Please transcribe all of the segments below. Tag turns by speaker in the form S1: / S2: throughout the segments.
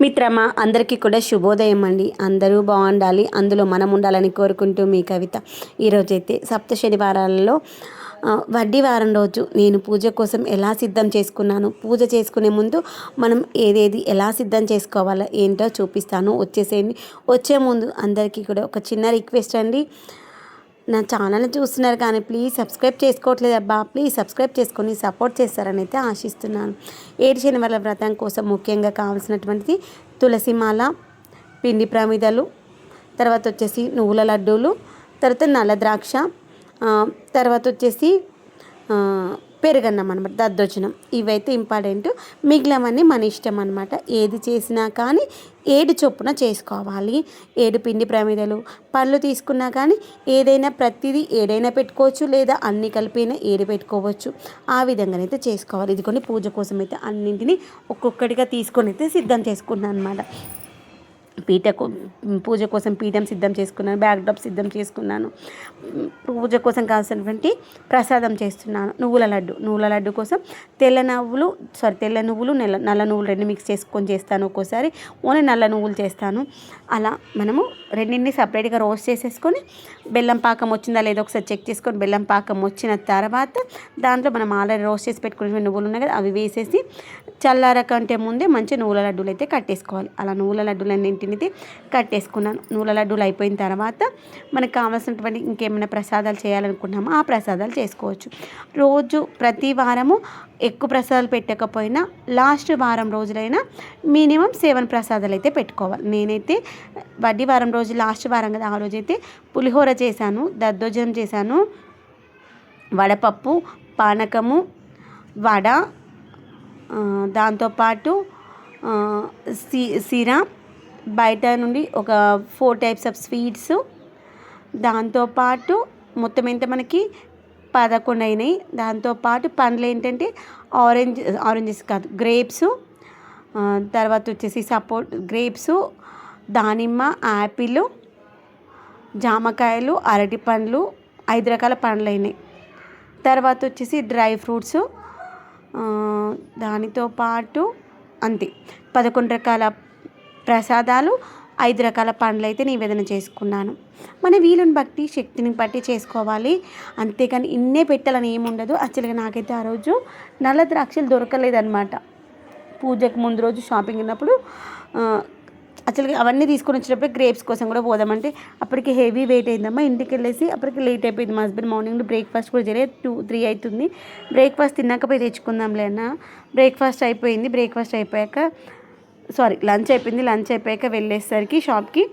S1: మిత్రమా అందరికీ కూడా శుభోదయం అండి. అందరూ బాగుండాలి. అందులో మనం ఉండాలని కోరుకుంటూ మీ కవిత. ఈరోజైతే సప్త శనివారాలలో వడ్డీ వారం రోజు నేను పూజ కోసం ఎలా సిద్ధం చేసుకున్నాను? పూజ చేసుకునే ముందు మనం ఏదేది ఎలా సిద్ధం చేసుకోవాలో ఏంటో చూపిస్తాను. వచ్చేసేయండి. వచ్చే ముందు అందరికీ కూడా ఒక చిన్న రిక్వెస్ట్ అండి. నా ఛానల్ని చూస్తున్నారు కానీ ప్లీజ్ సబ్స్క్రైబ్ చేసుకోవట్లేదు అబ్బా. ప్లీజ్ సబ్స్క్రైబ్ చేసుకొని సపోర్ట్ చేస్తారని అయితే ఆశిస్తున్నాను. ఏడు శనివారాల వ్రతం కోసం ముఖ్యంగా కావాల్సినటువంటిది తులసిమాల పిండి ప్రమిదలు తర్వాత వచ్చేసి నువ్వుల లడ్డూలు తర్వాత నల్ల ద్రాక్ష తర్వాత వచ్చేసి పెరుగన్నం అనమాట దద్దోజనం. ఇవైతే ఇంపార్టెంట్. మిగిలినవన్నీ మన ఇష్టం అనమాట ఏది చేసినా కానీ ఏడు చొప్పున చేసుకోవాలి. ఏడు పిండి ప్రమిదలు పళ్ళు తీసుకున్నా కానీ ఏదైనా ప్రతిదీ ఏడైనా పెట్టుకోవచ్చు లేదా అన్ని కలిపినా ఏడు పెట్టుకోవచ్చు. ఆ విధంగానైతే చేసుకోవాలి. ఇది కొన్ని పూజ కోసం అయితే అన్నింటినీ ఒక్కొక్కటిగా తీసుకొని అయితే సిద్ధం చేసుకున్నాను అనమాట పీఠ పూజ కోసం పీఠం సిద్ధం చేసుకున్నాను బ్యాక్డ్రాప్ సిద్ధం చేసుకున్నాను. పూజ కోసం కావాల్సినటువంటి ప్రసాదం చేస్తున్నాను. నువ్వుల లడ్డు నువ్వుల లడ్డు కోసం తెల్ల నువ్వులు సారీ తెల్ల నువ్వులు నెల నల్ల నువ్వులు రెండు మిక్స్ చేసుకొని చేస్తాను ఒక్కోసారి. ఓన్లీ నల్ల నువ్వులు చేస్తాను. అలా మనము రెండింటిని సపరేట్గా రోస్ట్ చేసేసుకొని బెల్లం పాకం వచ్చిందా లేదో ఒకసారి చెక్ చేసుకొని బెల్లం పాకం వచ్చిన తర్వాత దాంట్లో మనం ఆల్రెడీ రోస్ట్ చేసి పెట్టుకునే నువ్వులు ఉన్నాయి కదా అవి వేసేసి చల్లార కంటే ముందే మంచి నువ్వుల లడ్డూలు అయితే కట్టేసుకోవాలి. అలా నువ్వుల లడ్డూలన్నింటిని అయితే కట్టేసుకున్నాను. నూల లడ్డూలు అయిపోయిన తర్వాత మనకు కావాల్సినటువంటి ఇంకేమైనా ప్రసాదాలు చేయాలనుకున్నామో ఆ ప్రసాదాలు చేసుకోవచ్చు. రోజు ప్రతి వారము ఎక్కువ ప్రసాదాలు పెట్టకపోయినా లాస్ట్ వారం రోజులైనా మినిమం సెవెన్ ప్రసాదాలు అయితే పెట్టుకోవాలి. నేనైతే వడ్డీ వారం రోజు లాస్ట్ వారం కదా ఆ రోజైతే పులిహోర చేశాను దద్దోజనం చేశాను వడపప్పు పానకము వడ దాంతోపాటు సి సిరా బయట నుండి ఒక ఫోర్ టైప్స్ ఆఫ్ స్వీట్స్. దాంతోపాటు మొత్తం ఎంత మనకి పదకొండు అయినాయి. దాంతోపాటు పండ్లు ఏంటంటే ఆరెంజ్ ఆరెంజెస్ కాదు గ్రేప్స్. తర్వాత వచ్చేసి సపోర్ట్ గ్రేప్స్ దానిమ్మ యాపిల్ జామకాయలు అరటి పండ్లు ఐదు రకాల పండ్లు అయినాయి. తర్వాత వచ్చేసి డ్రై ఫ్రూట్స్. దానితో పాటు అంతే. పదకొండు రకాల ప్రసాదాలు ఐదు రకాల పండ్లు అయితే నివేదన చేసుకున్నాను. మన వీలుని బట్టి శక్తిని బట్టి చేసుకోవాలి. అంతేకాని ఇన్నే పెట్టాలని ఏముండదు యాక్చువల్గా నాకైతే ఆ రోజు నల్ల ద్రాక్షలు దొరకలేదన్నమాట. పూజకు ముందు రోజు షాపింగ్ ఉన్నప్పుడు యాక్చువల్గా అవన్నీ తీసుకొని వచ్చినప్పుడు గ్రేప్స్ కోసం కూడా పోదామంటే అప్పటికి హెవీ వెయిట్ అయిందమ్మా. ఇంటికి వెళ్ళేసి అప్పటికి లేట్ అయిపోయింది. మా హస్బెండ్ మార్నింగ్ బ్రేక్ఫాస్ట్ కూడా జరిగే టూ త్రీ అవుతుంది. బ్రేక్ఫాస్ట్ తిన్నాక పోయి తెచ్చుకుందాంలే అన్న. బ్రేక్ఫాస్ట్ అయిపోయింది. బ్రేక్ఫాస్ట్ అయిపోయాక సారీ లంచ్ అయిపోయింది. లంచ్ అయిపోయాక వెళ్ళేసరికి షాప్కి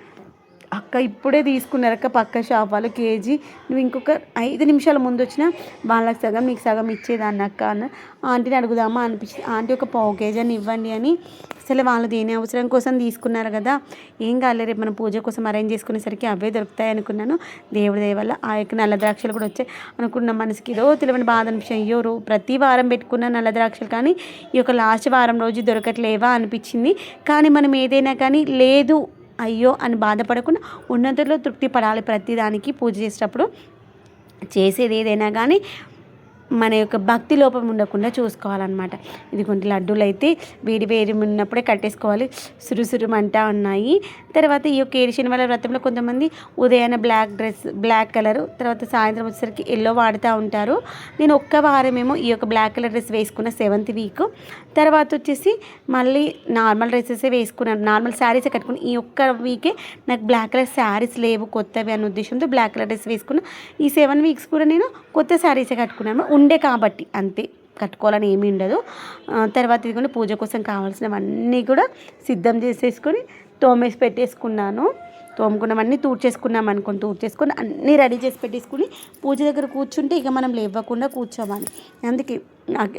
S1: అక్క ఇప్పుడే తీసుకున్నారు అక్క పక్క షాప్ వాళ్ళు కేజీ. నువ్వు ఇంకొక ఐదు నిమిషాల ముందు వచ్చిన వాళ్ళకి సగం నీకు సగం ఇచ్చేదాన్ని అక్క అన్న. ఆంటీని అడుగుదామా అనిపించింది. ఆంటీ ఒక పావు కేజీ అని ఇవ్వండి అని. అసలు వాళ్ళు దేని అవసరం కోసం తీసుకున్నారు కదా? ఏం కాలేదు రేపు మనం పూజ కోసం అరేంజ్ చేసుకునేసరికి అవే దొరుకుతాయి అనుకున్నాను. దేవుడి దయ వల్ల ఆ యొక్క నల్ల ద్రాక్షలు కూడా వచ్చాయి అనుకున్న మనసుకి ఏదో తెలియని బాధ అనిపించింది. అయ్యో రో ప్రతి వారం పెట్టుకున్న నల్ల ద్రాక్షలు కానీ ఈ యొక్క లాస్ట్ వారం రోజు దొరకట్లేవా అనిపించింది. కానీ మనం ఏదైనా కానీ లేదు అయ్యో అని బాధపడకుండా ఉన్నతుల్లో తృప్తి పడాలి ప్రతిదానికి పూజ చేసేటప్పుడు. చేసేది ఏదైనా కానీ మన యొక్క భక్తి లోపం ఉండకుండా చూసుకోవాలన్నమాట. ఇది కొన్ని లడ్డూలు అయితే వేడి వేడి ఉన్నప్పుడే కట్టేసుకోవాలి. సురుసురుమంటా ఉన్నాయి. తర్వాత ఈ యొక్క ఏడు శనివారం వ్రతంలో కొంతమంది ఉదయాన్నే బ్లాక్ డ్రెస్ బ్లాక్ కలర్ తర్వాత సాయంత్రం వచ్చేసరికి ఎల్లో వాడుతూ ఉంటారు. నేను ఒక్క వారమేమో ఈ యొక్క బ్లాక్ కలర్ డ్రెస్ వేసుకున్న సెవెంత్ వీక్. తర్వాత వచ్చేసి మళ్ళీ నార్మల్ డ్రెస్సెస్ వేసుకున్నాను. నార్మల్ శారీసే కట్టుకుని ఈ ఒక్క వీకే నాకు బ్లాక్ కలర్ శారీస్ లేవు కొత్తవి అన్న ఉద్దేశంతో బ్లాక్ కలర్ డ్రెస్ వేసుకున్నా. ఈ సెవెన్ వీక్స్ కూడా నేను కొత్త శారీసే కట్టుకున్నాను. ఉండే కాబట్టి అంతే. కట్టుకోవాలని ఏమీ ఉండదు. తర్వాత ఇదిగోండి పూజ కోసం కావాల్సినవన్నీ కూడా సిద్ధం చేసేసుకొని తోమేసి పెట్టేసుకున్నాను. తోముకున్నామన్నీ తూడ్చేసుకున్నాం అనుకోండి తూడ్చేసుకొని అన్నీ రెడీ చేసి పెట్టేసుకుని పూజ దగ్గర కూర్చుంటే ఇక మనం లేవ్వకుండా కూర్చోవాలి. అందుకే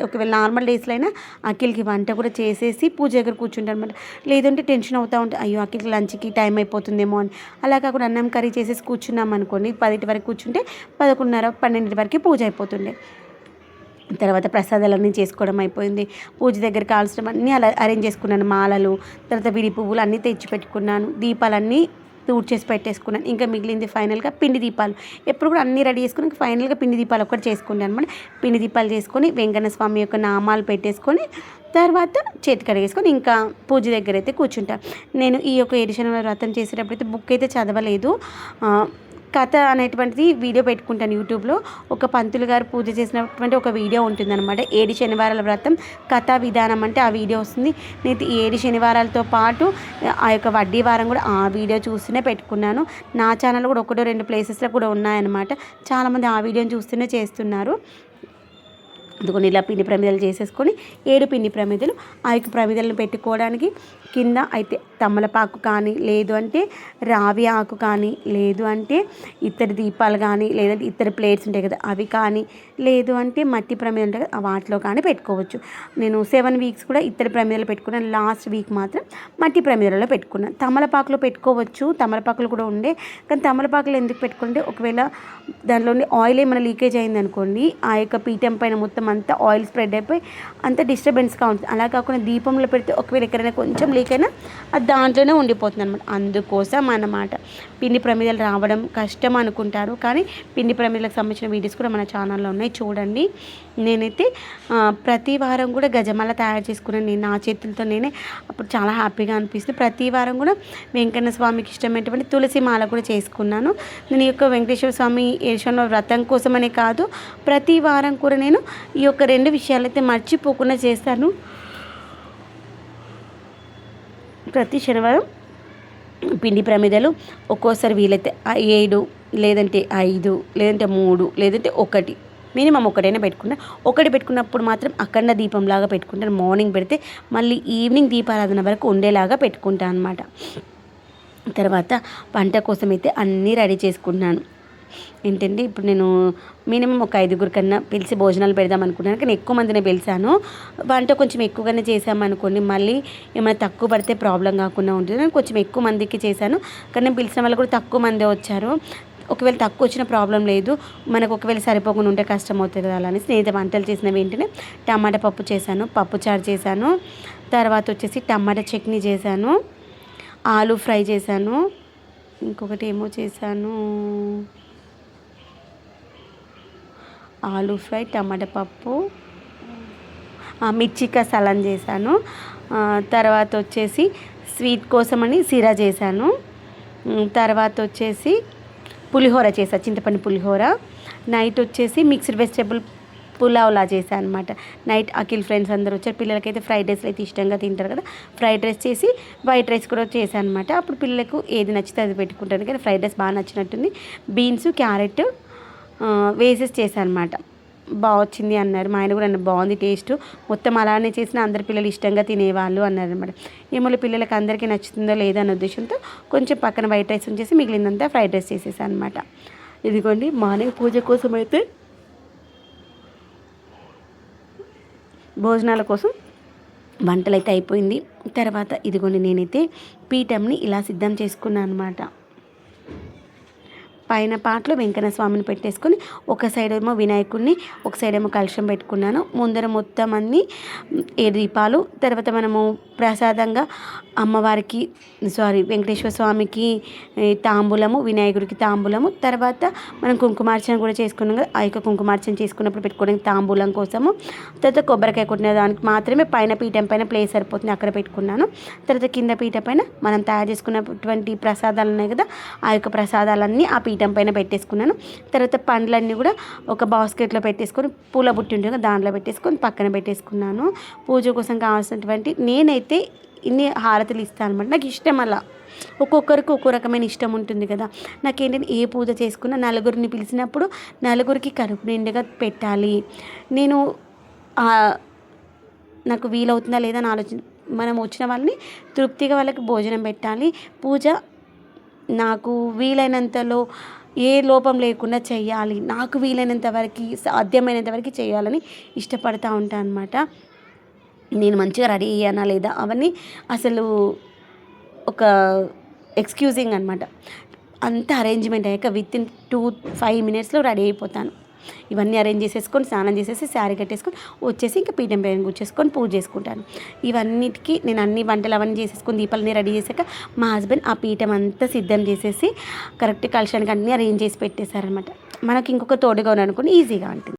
S1: ఒకవేళ నార్మల్ డేస్లో అయినా అఖిల్కి వంట కూడా చేసేసి పూజ దగ్గర కూర్చుంటాను అనమాట లేదంటే టెన్షన్ అవుతూ ఉంటే అయ్యో అఖిల్కి లంచ్కి టైం అయిపోతుందేమో అని. అలా కాకుండా అన్నం కర్రీ చేసేసి కూర్చున్నాం అనుకోండి పదింటి వరకు కూర్చుంటే పదకొండున్నర పన్నెండింటి వరకు పూజ అయిపోతుండే. తర్వాత ప్రసాదాలన్నీ చేసుకోవడం అయిపోయింది. పూజ దగ్గర కావాల్సినవన్నీ అలా అరేంజ్ చేసుకున్నాను. మాలలు తర్వాత విడి పువ్వులు అన్నీ తెచ్చి పెట్టుకున్నాను. దీపాలన్నీ తూడ్ చేసి పెట్టేసుకున్నాను. ఇంకా మిగిలింది ఫైనల్గా పిండి దీపాలు. ఎప్పుడు కూడా అన్నీ రెడీ చేసుకుని ఫైనల్గా పిండి దీపాలు ఒకటి చేసుకున్నాను అనమాట పిండి దీపాలు చేసుకొని వెంకన్న స్వామి యొక్క నామాలు పెట్టేసుకొని తర్వాత చేతి కడిగేసుకొని ఇంకా పూజ దగ్గర అయితే కూర్చుంటాను నేను ఈ యొక్క ఎడిషన్ వ్రతం చేసేటప్పుడు అయితే బుక్ అయితే చదవలేదు. కథ అనేటువంటిది వీడియో పెట్టుకుంటాను యూట్యూబ్లో. ఒక పంతులు గారు పూజ చేసినటువంటి ఒక వీడియో ఉంటుందన్నమాట. ఏడు శనివారాల వ్రతం కథా విధానం అంటే ఆ వీడియో వస్తుంది. నేను ఏడు శనివారాలతో పాటు ఆ యొక్క వడ్డీ వారం కూడా ఆ వీడియో చూస్తూనే పెట్టుకున్నాను. నా ఛానల్ కూడా ఒకటో రెండు ప్లేసెస్లో కూడా ఉన్నాయన్నమాట. చాలామంది ఆ వీడియోని చూస్తూనే చేస్తున్నారు. అందుకొని ఇలా పిండి ప్రమిదలు చేసేసుకొని ఏడు పిండి ప్రమిదలు ఆ యొక్క ప్రమిదలను పెట్టుకోవడానికి కింద అయితే తమలపాకు కానీ లేదు అంటే రావి ఆకు కానీ లేదు అంటే ఇత్తడి దీపాలు కానీ లేదంటే ఇత్తడి ప్లేట్స్ ఉంటాయి కదా అవి కానీ లేదు అంటే మట్టి ప్రమేదం ఉంటాయి కదా వాటిలో కానీ పెట్టుకోవచ్చు. నేను సెవెన్ వీక్స్ కూడా ఇత్తడి ప్రమేదలో పెట్టుకున్నాను. లాస్ట్ వీక్ మాత్రం మట్టి ప్రమేదలో పెట్టుకున్నాను. తమలపాకులో పెట్టుకోవచ్చు. తమలపాకులు కూడా ఉండే. కానీ తమలపాకులు ఎందుకు పెట్టుకుంటే ఒకవేళ దానిలోని ఆయిల్ ఏమైనా లీకేజ్ అయిందనుకోండి ఆ యొక్క పీఠం పైన మొత్తం అంతా ఆయిల్ స్ప్రెడ్ అయిపోయి అంత డిస్టర్బెన్స్గా ఉంటుంది. అలా కాకుండా దీపంలో పెడితే ఒకవేళ ఎక్కడైనా కొంచెం లీక్ అది దాంట్లోనే ఉండిపోతుంది అనమాట అందుకోసం అన్నమాట. పిండి ప్రమిదలు రావడం కష్టం అనుకుంటారు. కానీ పిండి ప్రమిదలకు సంబంధించిన వీడియోస్ కూడా మన ఛానల్లో ఉన్నాయి. చూడండి. నేనైతే ప్రతి వారం కూడా గజమాల తయారు చేసుకున్నాను. నేను నా చేతులతో నేనే అప్పుడు చాలా హ్యాపీగా అనిపిస్తుంది. ప్రతి వారం కూడా వెంకన్న స్వామికి ఇష్టమైనటువంటి తులసి మాల కూడా చేసుకున్నాను. నేను ఈ యొక్క వెంకటేశ్వర స్వామి ఏషంలో వ్రతం కోసమనే కాదు ప్రతి వారం కూడా నేను ఈ యొక్క రెండు విషయాలైతే మర్చిపోకుండా చేస్తాను. ప్రతి శనివారం పిండి ప్రమిదలు ఒక్కోసారి వీలైతే ఏడు లేదంటే ఐదు లేదంటే మూడు లేదంటే ఒకటి. మినిమం ఒకటైనా పెట్టుకున్నా. ఒకటి పెట్టుకున్నప్పుడు మాత్రం అఖండ దీపంలాగా పెట్టుకుంటాను మార్నింగ్ పెడితే మళ్ళీ ఈవినింగ్ దీపారాధన వరకు ఉండేలాగా పెట్టుకుంటాను అనమాట తర్వాత పంట కోసం అయితే అన్నీ రెడీ చేసుకున్నాను ఏంటంటే ఇప్పుడు నేను మినిమం ఒక ఐదుగురు కన్నా పిలిచి భోజనాలు పెడదాం అనుకున్నాను. కానీ ఎక్కువ మందిని పిలిచాను. వంట కొంచెం ఎక్కువగానే చేసామనుకోండి మళ్ళీ ఏమైనా తక్కువ పడితే ప్రాబ్లం కాకుండా ఉంటుంది. కొంచెం ఎక్కువ మందికి చేశాను. కానీ పిలిచిన వాళ్ళు కూడా తక్కువ మందే వచ్చారు. ఒకవేళ తక్కువ వచ్చిన ప్రాబ్లం లేదు. మనకు ఒకవేళ సరిపోకుండా ఉంటే కష్టం అవుతుంది కదా అని స్నేహిత వంటలు చేసిన వెంటనే టమాటా పప్పు చేశాను. పప్పు చారు చేశాను. తర్వాత వచ్చేసి టమాటా చట్నీ చేశాను. ఆలు ఫ్రై చేశాను. ఇంకొకటి ఏమో చేశాను? ఆలు ఫ్రై టమాటా పప్పు మిర్చిక సలన్ చేశాను. తర్వాత వచ్చేసి స్వీట్ కోసమని సిరా చేశాను. తర్వాత వచ్చేసి పులిహోర చేశాను చింతపండు పులిహోర. నైట్ వచ్చేసి మిక్స్డ్ వెజిటేబుల్ పులావ్లా చేశాను అనమాట నైట్ అఖిల్ ఫ్రెండ్స్ అందరూ వచ్చారు. పిల్లలకైతే ఫ్రైడ్ రైస్ అయితే ఇష్టంగా తింటారు కదా. ఫ్రైడ్ రైస్ చేసి వైట్ రైస్ కూడా చేశాను అనమాట అప్పుడు పిల్లలకు ఏది నచ్చితే అది పెట్టుకుంటాను. కానీ ఫ్రైడ్ రైస్ బాగా నచ్చినట్టుంది. బీన్స్ క్యారెట్ వేసేసి చేశాను అనమాట బాగా వచ్చింది అన్నారు. మా ఆయన కూడా అన్న బాగుంది టేస్ట్. మొత్తం అలానే చేసిన అందరి పిల్లలు ఇష్టంగా తినేవాళ్ళు అన్నారు అనమాట ఏమో పిల్లలకి అందరికీ నచ్చుతుందో లేదో అనే ఉద్దేశంతో కొంచెం పక్కన వైట్ రైస్ ఉంచేసి మిగిలిందంతా ఫ్రైడ్ రైస్ చేసేసాను అనమాట ఇదిగోండి మార్నింగ్ పూజ కోసం అయితే భోజనాల కోసం వంటలు అయితే అయిపోయింది. తర్వాత ఇదిగోండి నేనైతే పీఠంని ఇలా సిద్ధం చేసుకున్నాను అనమాట పైన పాటలు వెంకన్న స్వామిని పెట్టేసుకొని ఒక సైడ్ ఏమో వినాయకుడిని ఒక సైడ్ ఏమో కలుషం పెట్టుకున్నాను. ముందర మొత్తం అన్ని ఏ దీపాలు తర్వాత మనము ప్రసాదంగా అమ్మవారికి సారీ వెంకటేశ్వర స్వామికి తాంబూలము వినాయకుడికి తాంబూలము తర్వాత మనం కుంకుమార్చన కూడా చేసుకున్నాం కదా ఆ యొక్క కుంకుమార్చన చేసుకున్నప్పుడు పెట్టుకోవడానికి తాంబూలం కోసము తర్వాత కొబ్బరికాయ కొట్టిన దానికి మాత్రమే పైన పీఠం పైన ప్లేస్ సరిపోతుంది అక్కడ పెట్టుకున్నాను. తర్వాత కింద పీఠ పైన మనం తయారు చేసుకున్నటువంటి ప్రసాదాలు ఉన్నాయి కదా ఆ యొక్క ప్రసాదాలన్నీ ఆ పీఠ పైన పెట్టేసుకున్నాను. తర్వాత పండ్లన్నీ కూడా ఒక బాస్కెట్లో పెట్టేసుకొని పూల బుట్టి ఉంటుంది దాంట్లో పెట్టేసుకొని పక్కన పెట్టేసుకున్నాను. పూజ కోసం కావాల్సినటువంటి నేనైతే ఇన్ని హారతులు ఇస్తాను అనమాట నాకు ఇష్టం అలా. ఒక్కొక్కరికి ఒక్కో రకమైన ఇష్టం ఉంటుంది కదా. నాకేంటంటే ఏ పూజ చేసుకున్నా నలుగురిని పిలిచినప్పుడు నలుగురికి కడుపు నిండుగా పెట్టాలి. నేను నాకు వీలవుతుందా లేదా అని ఆలోచన మనం వచ్చిన వాళ్ళని తృప్తిగా వాళ్ళకి భోజనం పెట్టాలి. పూజ నాకు వీలైనంతలో ఏ లోపం లేకుండా చేయాలి. నాకు వీలైనంత వరకు సాధ్యమైనంత వరకు చేయాలని ఇష్టపడతా ఉంటాను అనమాట నేను మంచిగా రెడీ అయ్యానా లేదా అవన్నీ అసలు ఒక ఎక్స్క్యూజింగ్ అనమాట అంత అరేంజ్మెంట్ అయ్యాక విత్ ఇన్ టూ ఫైవ్ మినిట్స్లో రెడీ అయిపోతాను. ఇవన్నీ అరేంజ్ చేసేసుకొని స్నానం చేసేసి శారీ కట్టేసుకొని వచ్చేసి ఇంకా పీఠం పైన కూర్చేసుకొని పూజ చేసుకుంటాను. ఇవన్నిటికీ నేను అన్ని వంటలు అవన్నీ చేసేసుకొని దీపాలన్నీ రెడీ చేశాక మా హస్బెండ్ ఆ పీఠం అంతా సిద్ధం చేసేసి కరెక్ట్ కలశానికి అన్నీ అరేంజ్ చేసి పెట్టేశారనమాట మనకి ఇంకొక తోడుగా ఉన్నాను అనుకుని ఈజీగా ఉంటుంది.